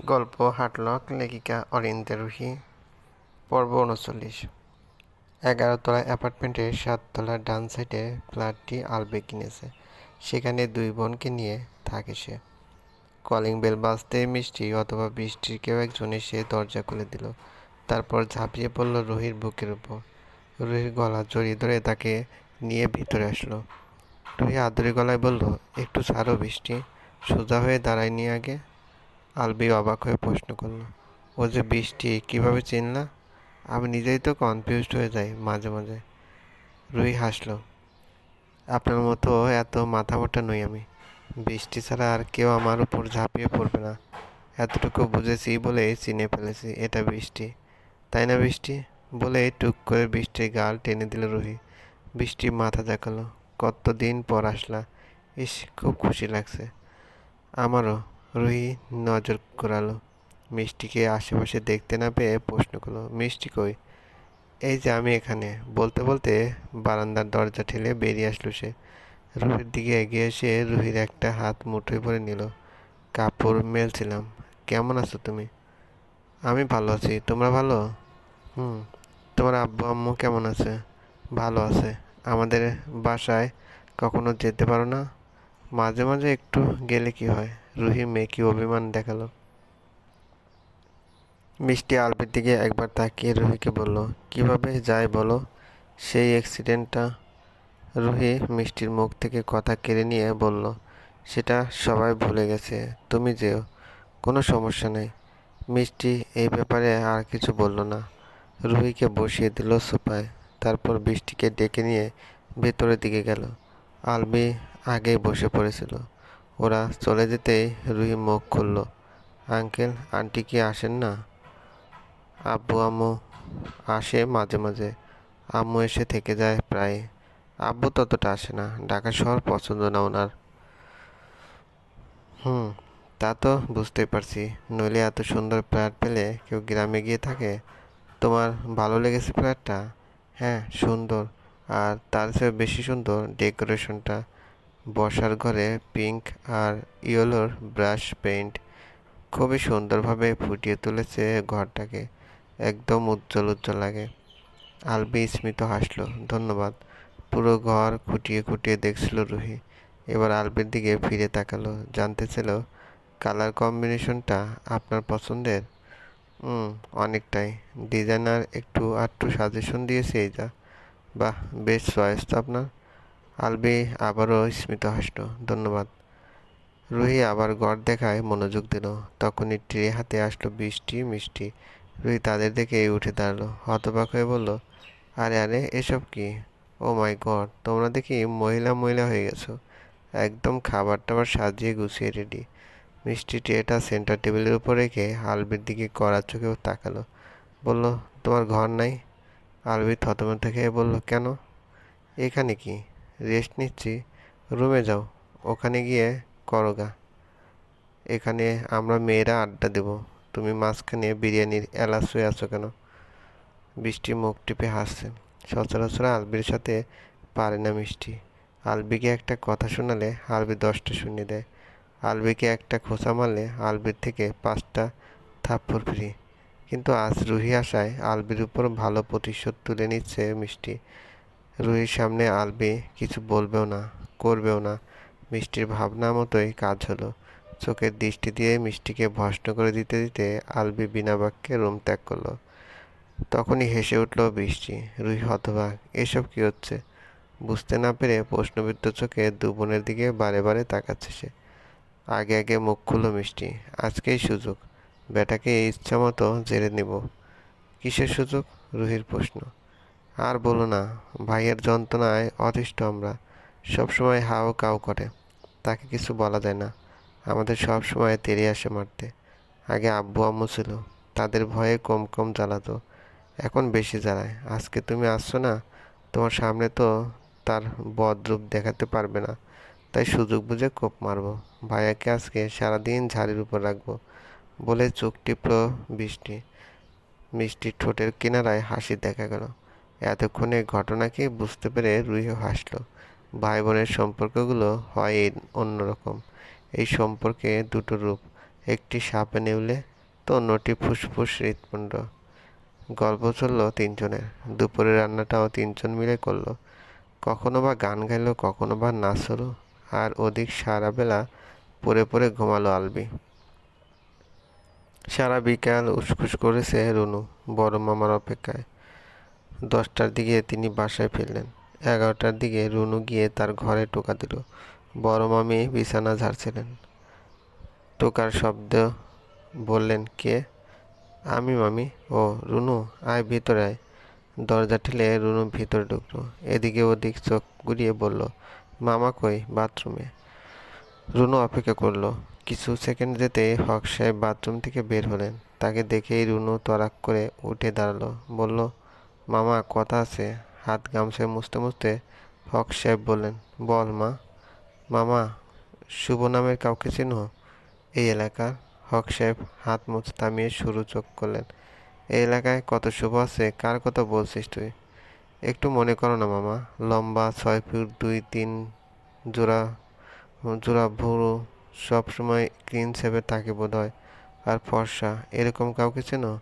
গল্প, হাটলক, লেখিকা, অরিন্দে রুহি। পর্ব উনচল্লিশ এগারোতলা অ্যাপার্টমেন্টের সাততলার ডান সাইডে ফ্ল্যাটটি আলবে কিনেছে। সেখানে দুই বোনকে নিয়ে থাকে সে। কলিং বেল বাজতে মিষ্টি অথবা বৃষ্টির কেউ একজন এসে দরজা খুলে দিল। তারপর ঝাঁপিয়ে পড়ল রুহির বুকের উপর। রুহির গলা জড়িয়ে ধরে তাকে নিয়ে ভিতরে আসলো। রুহি আদরি গলায় বলল, একটু ছাড়ো বৃষ্টি। সোজা হয়ে দাঁড়ায়নি আগে। আলবি অবাক হয়ে প্রশ্ন করল, ও যে বৃষ্টি, কীভাবে চিনলা? আমি নিজেই তো কনফিউজড হয়ে যাই মাঝে মাঝে। রুই হাসলো, আপনার মতো এত মাথা মোটা নই আমি। বৃষ্টি ছাড়া আর কেউ আমার উপর ঝাঁপিয়ে পড়বে না। এতটুকু বুঝেছি বলেই চিনে ফেলেছি, এটা বৃষ্টি। তাই না বৃষ্টি? বলে টুক করে বৃষ্টির গাল টেনে দিল রুহি। বৃষ্টি মাথা দেখাল কতদিন পর আসলা? ইস, খুব খুশি লাগছে। আমারও রুহি নজর ঘোরালো। মিষ্টিকে আশেপাশে দেখতে না পেয়ে প্রশ্ন করল, মিষ্টি কই? এই যে আমি এখানে। বলতে বলতে বারান্দার দরজা ঠেলে বেরিয়ে আসলো সে। রুহির দিকে এগিয়ে এসে রুহির একটা হাত মুঠোয় পরে নিল। কাপড় মেলছিলাম। কেমন আছো তুমি? আমি ভালো আছি। তোমরা ভালো? হুম। তোমার আব্বু, আম্মু কেমন আছে? ভালো আছে। আমাদের বাসায় কখনো যেতে পারো না? মাঝে মাঝে একটু গেলে কি হয়? রুহি মেকি অভিমান দেখাল। মিষ্টি আলবির দিকে একবার তাকিয়ে রুহিকে বলল, কীভাবে যায় বলো? সেই অ্যাক্সিডেন্টটা রুহি মিষ্টির মুখ থেকে কথা কেড়ে নিয়ে বলল, সেটা সবাই ভুলে গেছে, তুমি যেও, কোনো সমস্যা নেই। মিষ্টি এই ব্যাপারে আর কিছু বলল না। রুহিকে বসিয়ে দিল সোফায়, তারপর বৃষ্টিকে ডেকে নিয়ে ভেতরের দিকে গেল। আলবি আগেই বসে পড়েছিল। ওরা চলে যেতেই রুহি মুখ খুলল। আঙ্কেল, আন্টি কি আসেন না? আব্বু, আম্মু আসে মাঝে মাঝে। আম্মু এসে থেকে যায় প্রায়। আব্বু ততটা আসে না। ঢাকা শহর পছন্দ না ওনার। হুম, তা তো বুঝতেই পারছি। নইলে এত সুন্দর ফ্ল্যাট পেলে কেউ গ্রামে গিয়ে থাকে। তোমার ভালো লেগেছে ফ্ল্যাটটা? হ্যাঁ সুন্দর। আর তার চেয়ে বেশি সুন্দর ডেকোরেশনটা। বসার ঘরে পিঙ্ক আর ইয়েলোর ব্রাশ পেইন্ট খুবই সুন্দরভাবে ফুটিয়ে তুলেছে ঘরটাকে। একদম উজ্জ্বল উজ্জ্বল লাগে। আলবি স্মিত হাসলো, ধন্যবাদ। পুরো ঘর খুঁটিয়ে খুঁটিয়ে দেখছিল রুহি। এবার আলবির দিকে ফিরে তাকালো, জানতে ছিল কালার কম্বিনেশনটা আপনার পছন্দের? অনেকটাই। ডিজাইনার একটু আটটু সাজেশন দিয়েছে এই যা বাহ, বেশ চয়েস তো আপনার। আলবি আবারও স্মিত হাসলো, ধন্যবাদ। রুহি আবার ঘর দেখায় মনোযোগ দিল। তখনই ট্রে হাতে আসলো বৃষ্টি, মিষ্টি। রুহি তাদের দেখে উঠে দাঁড়াল, হতবাক হয়ে বলল, আরে আরে, এসব কি? ও মাই গড, তোমরা দেখি মহিলা মহিলা হয়ে গেছো। একদম খাবার টাবার সাজিয়ে গুছিয়ে রেডি। মিষ্টি ট্রেটা সেন্টার টেবিলের উপর রেখে আলবির দিকে কড়া চোখেও তাকালো। বলল, তোমার ঘর নাই? আলবি থতমত থেকে বলল, কেন? এখানে কি? রেস্ট নিচ্ছি, রুমে যাও, ওখানে গিয়ে করো গা। এখানে আমরা মেয়েরা আড্ডা দেব, তুমি মাঝখানে বিরিয়ানির এলাচ হয়ে আছো কেন? বৃষ্টি মুখ টিপে হাসছে। সচরাচর আলবির সাথে পারে না মিষ্টি। আলবিকে একটা কথা শোনালে আলবি দশটা শুনিয়ে দেয়। আলবিকে একটা খোঁচা মারলে আলবির থেকে পাঁচটা থাপ্পড় ফ্রি। কিন্তু আজ রুহি আসায় আলবির উপর ভালো প্রতিশোধ তুলে নিচ্ছে মিষ্টি। রুহির সামনে আলবি কিছু বলবেও না, করবেও না। মিষ্টির ভাবনা মতোই কাজ হলো। চোখের দৃষ্টি দিয়ে মিষ্টিকে ভস্ম করে দিতে দিতে আলবি বিনা বাক্যে রুম ত্যাগ করল। তখনই হেসে উঠল বৃষ্টি, রুহি হতবাক এসব কি হচ্ছে? বুঝতে না পেরে প্রশ্নবিদ্ধ চোখে দু বোনের দিকে বারে বারে তাকাচ্ছে সে। আগে আগে মুখ খুলল মিষ্টি, আজকেই সুযোগ। বেটাকে ইচ্ছা মতো জেরে নেব। কিসের সুযোগ? রুহির প্রশ্ন। আর বলো না, ভাইয়ের যন্ত্রণায় অতিষ্ঠ আমরা। সবসময় হাও কাউ করে, তাকে কিছু বলা যায় না। আমাদের সব সময় তেড়ে আসে মারতে। আগে আব্বু আম্মু ছিল, তাদের ভয়ে কম কম জ্বালাতো। এখন বেশি জ্বালায়। আজকে তুমি আসছো না, তোমার সামনে তো তার বদরূপ দেখাতে পারবে না। তাই সুযোগ বুঝে কোপ মারবো। ভাইয়াকে আজকে সারাদিন ঝাড়ির উপর রাখব বলে চোখ টিপল বৃষ্টি মিষ্টি ঠোঁটের কিনারায় হাসি দেখা গেল। এতক্ষণে ঘটনাকে বুঝতে পেরে রুহি হাসলো। ভাই বোনের সম্পর্কগুলো হয় অন্যরকম। এই সম্পর্কে দুটো রূপ, একটি সাপে নেউলে তো অন্যটি ফুসফুস হৃৎপিণ্ড। গল্প চলল তিনজনের। দুপুরে রান্নাটাও তিনজন মিলে করল। কখনো বা গান গাইলো, কখনো বা নাচ হলো। আর ওদিক সারা বেলা পরে পড়ে ঘুমালো আলবি। সারা বিকাল উসখুস করেছে রুনু, বড় মামার অপেক্ষায়। দশটার দিকে তিনি বাসায় ফিরলেন। এগারোটার দিকে রুনু গিয়ে তার ঘরে টোকা দিল। বড় মামি বিছানা ঝাড়ছিলেন। টোকার শব্দ বললেন, কে? আমি, মামি। ও, রুনু, আয় ভিতরে আয়। দরজা ঠেলে রুনু ভিতরে ঢুকলো। এদিকে ওদিক চোখ ঘুরিয়ে বলল, মামা কই বাথরুমে? রুনু অপেক্ষা করল। কিছু সেকেন্ড যেতে হক সাহেব বাথরুম থেকে বের হলেন। তাকে দেখেই রুনু তরাক করে উঠে দাঁড়াল। বলল মামা, কথা আছে। হাত গামছায় মুছতে মুছতে হক সাহেব বললেন, বল মা। মামা, শুভ নামের কাউকে চিনো? এই এলাকার? হক সাহেব হাত মুছ থামিয়ে শুরু চোখ করলেন, এই এলাকায় কত শুভ আছে, কার কথা বলছিস তুই? একটু মনে করো না মামা, লম্বা ছয় ফুট দুই তিন জোড়া জোড়া ভুরু, সবসময় ক্লিন সেভে থাকে বোধ হয় আর ফর্সা, এরকম কাউকে চেনো?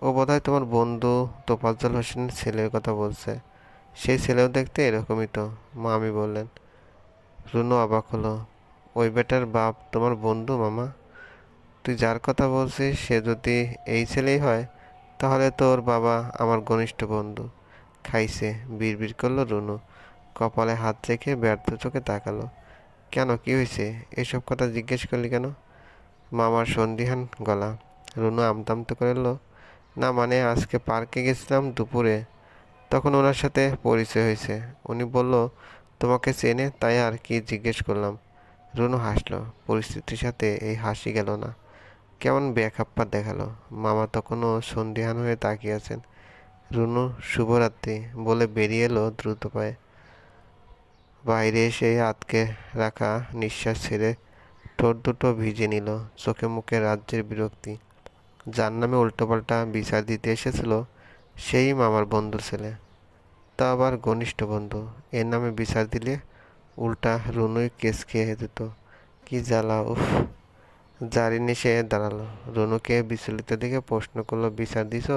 ও বোধহয় তোমার বন্ধু তোফাজ্জল হোসেনের ছেলের কথা বলছে। সেই ছেলেও দেখতে এরকমই তো মা আমি বললেন। রুনু অবাক হলো। ওই বেটার বাপ তোমার বন্ধু, মামা? তুই যার কথা বলছিস, সে যদি এই ছেলেই হয়, তাহলে তোর বাবা আমার ঘনিষ্ঠ বন্ধু। খাইছে, বিড়বিড় করল রুনু। কপালে হাত রেখে ব্যর্থ চোখে তাকালো। কেন, কি হয়েছে? এসব কথা জিজ্ঞেস করলি কেন? মামার সন্দিহান গলা। রুনু আমতামতো করে এলো না মানে আজকে পার্কে গেছিলাম দুপুরে। তখন ওনার সাথে পরিচয় হয়েছে। উনি বলল, তোমাকে চেনে, তাই আর কি জিজ্ঞেস করলাম। রুনু হাসলো। পরিস্থিতির সাথে এই হাসি গেল না। কেমন বেখাপ্পা দেখাল। মামা তখনও সন্দিহান হয়ে তাকিয়ে আছেন। রুনু শুভরাত্রি বলে বেরিয়ে এলো দ্রুত পায়ে। বাইরে এসে আতকে রাখা নিঃশ্বাস ছেড়ে ঠোঁট দুটো ভিজে নিল। চোখে মুখে রাজ্যের বিরক্তি। যার নামে উল্টোপাল্টা বিচার দিতে এসেছিল, সেই মামার বন্ধুর ছেলে। তা আবার ঘনিষ্ঠ বন্ধু। এর নামে বিচার দিলে উল্টা রুনুই কেস খেয়ে দিত। কি জ্বালা, উফ। জারি নিশে দাঁড়াল। রুনুকে বিচলিত দেখে প্রশ্ন করল, বিচার দিছ?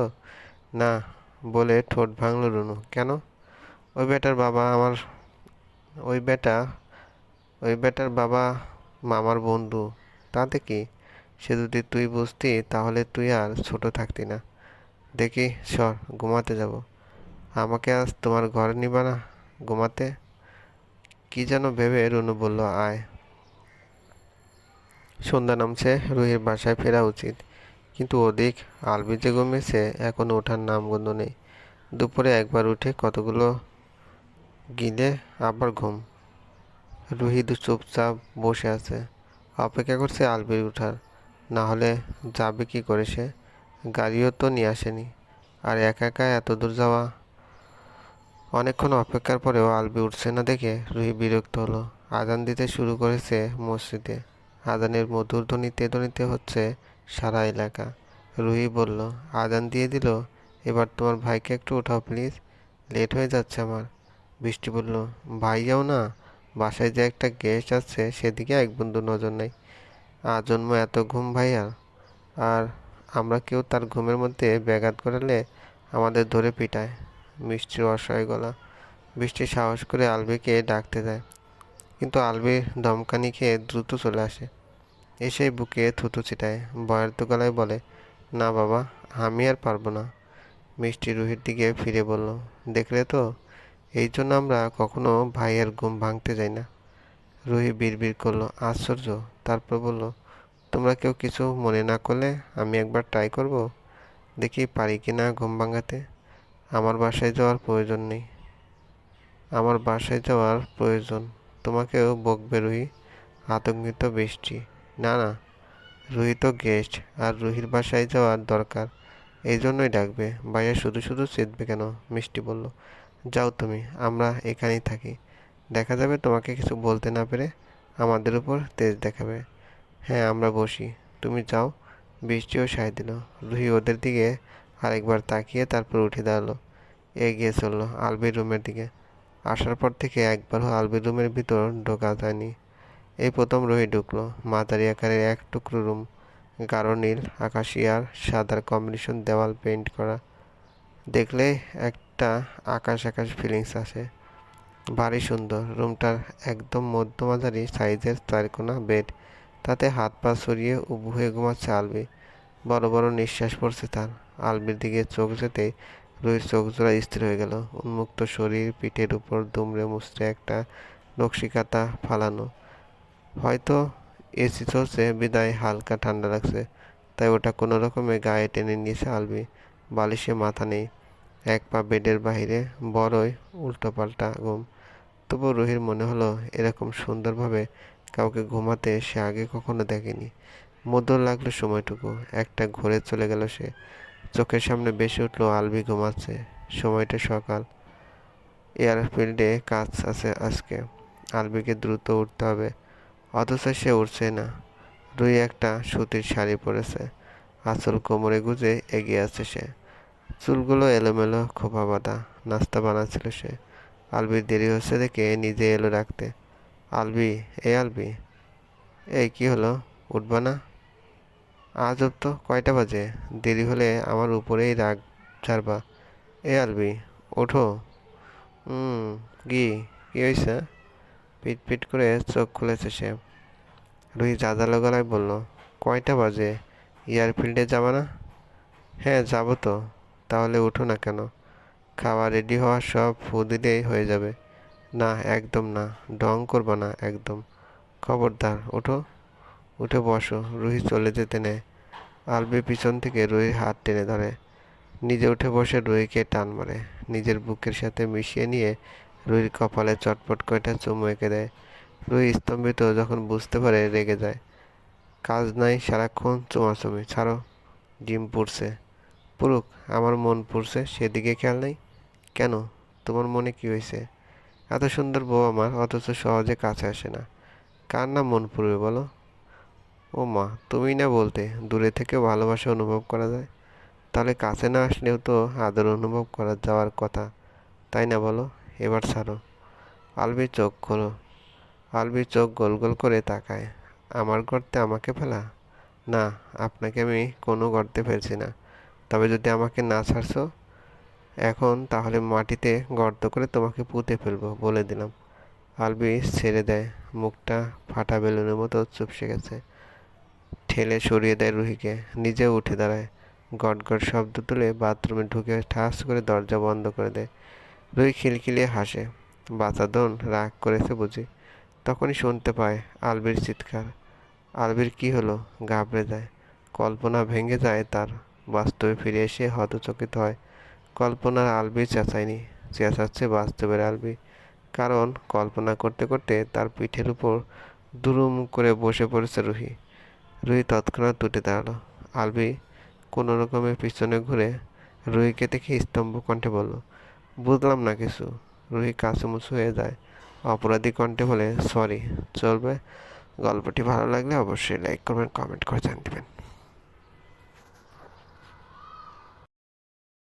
না। বলে ঠোঁট ভাঙলো রুনু। কেন? ওই বেটার বাবা আমার, ওই বেটা, ওই বেটার বাবা মামার বন্ধু। তাতে কি? সে যদি তুই বুঝতি, তাহলে তুই আর ছোট থাকতি না। দেখি, সর, ঘুমাতে যাব। আমাকে আজ তোমার ঘরে নিবা না ঘুমাতে? কি যেন ভেবে রুনু বলল, আয়। সন্ধ্যা নামছে, রুহির বাসায় ফেরা উচিত। কিন্তু ওদিক আলবি যে ঘুমিয়েছে, এখন ওঠার নামগন্ধ নেই। দুপুরে একবার উঠে কতগুলো গিলে আবার ঘুম। রুহি চুপচাপ বসে আছে। অপেক্ষা করছে আলবির উঠার। না হলে যাবে কি করে সে? গাড়িও তো নিয়ে আসেনি। আর একা একা এত দূর যাওয়া? অনেকক্ষণ অপেক্ষার পরেও আলবি উঠছে না দেখে রুহি বিরক্ত হলো। আজান দিতে শুরু করেছে মসজিদে। আজানের মধুর ধ্বনিতে ধ্বনিতে হচ্ছে সারা এলাকা। রুহি বলল, আজান দিয়ে দিল? এবার তোমার ভাইকে একটু ওঠাও প্লিজ। লেট হয়ে যাচ্ছে আমার। বৃষ্টি বলল, ভাই যাও না? বাসায় যে একটা গেস্ট আছে সেদিকে এক বন্ধু নজর নেই। আজন্ম এত ঘুম ভাইয়া? আর আমরা কেউ তার ঘুমের মধ্যে ব্যাঘাত করালে আমাদের ধরে পিটায়। মিষ্টির অসহায় গলা। বৃষ্টি সাহস করে আলবিকে ডাকতে দেয়। কিন্তু আলবির দমকানি খেয়ে দ্রুত চলে আসে। এসে বুকে থুতু ছিটায়। বয়ার্ত গলায় বলে, না বাবা, আমি আর পারব না। মিষ্টি রুহির দিকে ফিরে বলল, দেখলে তো? এই জন্য আমরা কখনো ভাইয়ের ঘুম ভাঙতে যাই না। রুহি বিড়বিড় করল, আশ্চর্য! তারপর বলল, তোমরা কেউ কিছু মনে না করলে আমি একবার ট্রাই করব? দেখি পারি কি না ঘুম ভাঙাতে। আমার বাসায় যাওয়ার প্রয়োজন নেই। আমার বাসায় যাওয়ার প্রয়োজন। তোমাকেও বকবে রুহি। আতঙ্কিত বৃষ্টি। না না, রুহি তো গেস্ট আর রুহির বাসায় যাওয়ার দরকার। এই জন্যই ডাকবে। ভাইয়া শুধু শুধু চেতবে কেন? মিষ্টি বলল, যাও তুমি, আমরা এখানেই থাকি। দেখা যাবে তোমাকে কিছু বলতে না পেরে আমাদের উপর তেজ দেখাবে। হ্যাঁ আমরা বসি। তুমি যাও বৃষ্টিও সায় দিল। রুহি ওদের দিকে আরেকবার তাকিয়ে তারপর উঠে দাঁড়াল। এগিয়ে চলল আলবির রুমের দিকে। আসার পর থেকে একবারও আলবির রুমের ভিতর ঢোকা যায়নি। এই প্রথম রুহি ঢুকলো, মাঝারি আকারের এক টুকরো রুম। গাঢ় নীল, আকাশি আর সাদার কম্বিনেশন দেওয়াল পেইন্ট করা। দেখলে একটা আকাশ আকাশ ফিলিংস আসে। ভারী সুন্দর। রুমটার একদম মধ্যমাঝারি সাইজের চারকোনা বেড। তাতে হাত পা সরিয়ে উবু হয়ে ঘুমাচ্ছে আলবি। বড় বড় নিঃশ্বাস পড়ছে তার। আলবির দিকে চোখ যেতেই রুহির চোখ জোড়া স্থির হয়ে গেল। উন্মুক্ত শরীর, পিঠের উপর দুমড়ে মুচড়ে একটা নকশিকাতা ফালানো। হয়তো এসি চলছে, বিদায় হালকা ঠান্ডা লাগছে। তাই ওটা কোনো রকমে গায়ে টেনে নিয়েছে আলবি। বালিশে মাথা নেই। এক পা বেডের বাইরে বড়ই উল্টোপাল্টা ঘুম। তবু রুহির মনে হলো এরকম সুন্দরভাবে কাউকে ঘুমাতে সে আগে কখনো দেখেনি। মধুর লাগল সময়টুকু। একটা ঘুরে চলে গেল সে। চোখের সামনে বেশি উঠল, আলবি ঘুমাচ্ছে। সময়টা সকাল। এয়ারফিল্ডে কাজ আছে আজকে। আলবিকে দ্রুত উঠতে হবে। অথচ সে উঠছে না। রুই একটা সুতির শাড়ি পরেছে। আঁচল কোমরে গুজে এগিয়ে আছে সে। চুলগুলো এলোমেলো খোপা বাঁধা। নাস্তা বানাচ্ছিল সে। আলবির দেরি হচ্ছে দেখে নিজে এলো রাখতে আলবি, এ আলবি। এই কি হলো? উঠবা না? আজ তো, কয়টা বাজে? দেরি হলে আমার উপরেই রাগ ছাড়বা এ আলবি, ওঠো। হুম কি কি হয়েছে পিট পিট করে চোখ খুলেছে সে। রুহি জাজালো গলায় বলল, কয়টা বাজে? এয়ারফিল্ডে যাবা না? হ্যাঁ যাব তো। তাহলে উঠো না কেন? খাওয়া রেডি হওয়া সব ফু দিলেই হয়ে যাবে। না, একদম না। ডং করবা না, একদম। খবরদার, ওঠো। উঠে বসো। রুহি চলে যেতে নেয়। আলবি পিছন থেকে রুহির হাত টেনে ধরে। নিজে উঠে বসে রুহিকে টান মারে। নিজের বুকের সাথে মিশিয়ে নিয়ে রুহির কপালে চটপট কয়টা চুমু এঁকে দেয়। রুহি স্তম্ভিত যখন বুঝতে পারে, রেগে যায়। কাজ নাই, সারাক্ষণ চুমাচুমি ছাড়ো, ডিম পুড়ছে। পুরুক, আমার মন পুড়ছে, সেদিকে খেয়াল নেই। কেন? তোমার মনে কি হয়েছে? এত সুন্দর বউ আমার, অথচ সহজে কাছে আসে না। কার না মন পুড়বে বলো? ও মা, তুমি না বলতে, দূরে থেকে ভালোবাসা অনুভব করা যায়। তাহলে কাছে না আসলেও তো আদর অনুভব করা যাওয়ার কথা, তাই না বলো? এবার ছাড়ো। আলবি চোখ খোলো। আলবি চোখ গোল গোল করে তাকায়। আমার গর্তে আমাকে ফেলা? না, আপনাকে আমি কোনো গর্তে ফেলছি না। তবে যদি আমাকে না ছাড়ছো এখন তাহলে মাটিতে গর্ত করে তোমাকে পুঁতে ফেলব, বলে দিলাম। আলবি ছেড়ে দেয়, মুখটা ফাটা বেলুনের মতো চুপসে গেছে। ঠেলে সরিয়ে দেয় রুহিকে নিজেও উঠে দাঁড়ায়। গট গট শব্দ তুলে বাথরুমে ঢুকে ঠাস করে দরজা বন্ধ করে দেয়। রুহি খিলখিলিয়ে হাসে বাচাদন রাগ করেছে বুঝি। তখনই শুনতে পায় আলবির চিৎকার। আলবির কি হলো, ঘাবড়ে যায়। কল্পনা ভেঙে যায় তার, বাস্তবে ফিরে এসে হতচকিত হয়। কল্পনার আলবি চেঁচায়নি, চেঁচাচ্ছে বাস্তবের আলবি। কারণ কল্পনা করতে করতে তার পিঠের উপর দুরুম করে বসে পড়েছে রুহি। রুহি তৎক্ষণাৎ উঠে দাঁড়াল। আলবি কোনো রকমে পিছনে ঘুরে রুহিকে দেখে স্তম্ভ কণ্ঠে বলল, বুঝলাম না কিছু। রুহি কাছুমুছু হয়ে যায়। অপরাধী কণ্ঠে বলে, সরি, চলবে। গল্পটি ভালো লাগলে অবশ্যই লাইক করবেন কমেন্ট করে জানিয়ে দেবেন।